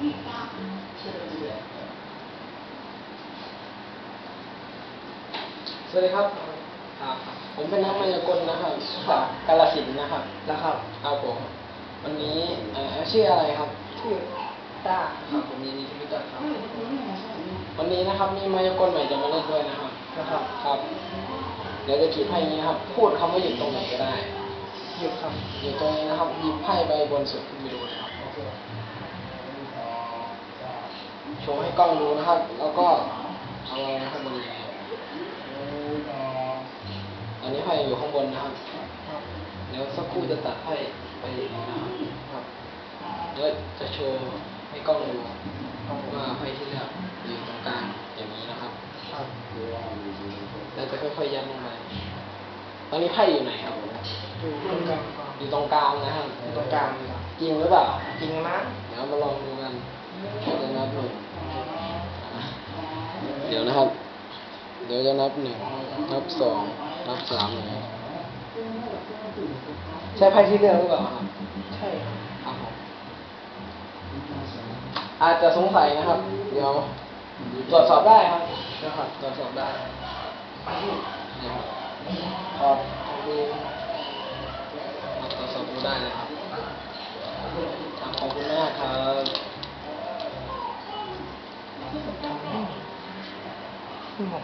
สวัสดีครับ ครับ ผมเป็นนักมายากลนะครับจากกาลสินธุ์นะครับนะครับครับผมวันนี้เอ่อชื่ออะไรครับ ชื่อต้าครับผมยินดีที่รู้จักครับ วันนี้นะครับมีมายากลใหม่จะมาเล่นด้วยนะครับ นะครับครับ เดี๋ยวจะขีดไพ่นี้นะครับ พูดคำว่าหยุดตรงไหนก็ได้ หยุดครับ อยู่ตรงนี้นะครับหยิบไพ่ใบบนสุดขึ้นไปดูนะครับ โอเคโช ว์ให้กล้องดูนะครับ แล้วก็เอาไว้นะครับบนนี้ตอนนี้ไพ่อยู่ข้างบนนะครับครับเดี๋ยวสักครู่จะตัดไพ่ไปนะครับครับเดี๋ยวจะโชว์ให้กล้องดูว่าไพ่ที่เลือกอยู่ตรงกลางอย่างนี้นะครับครับเราจะค่อยๆยัดลงไปตอนนี้ไพ่อยู่ไหนครับอยู่ตรงกลางครับอยู่ตรงกลางนะครับอยู่ตรงกลางครับจริงหรือเปล่าจริงนะเดี๋ยวมาลองดู เดี๋ยวนะครับ เดี๋ยวจะนับหนึ่งนับสองนับสามอย่างนี้ใช่ไพ่ที่เลือกหรือเปล่าครับใช่ครับครับผมอาจจะสงสัยนะครับ เดี๋ยวตรวจสอบได้ครับนะครับตรวจสอบได้เนี่ยครับถอดดูมาตรวจสอบดูได้เลยครับครับขอบคุณมากครับ อืม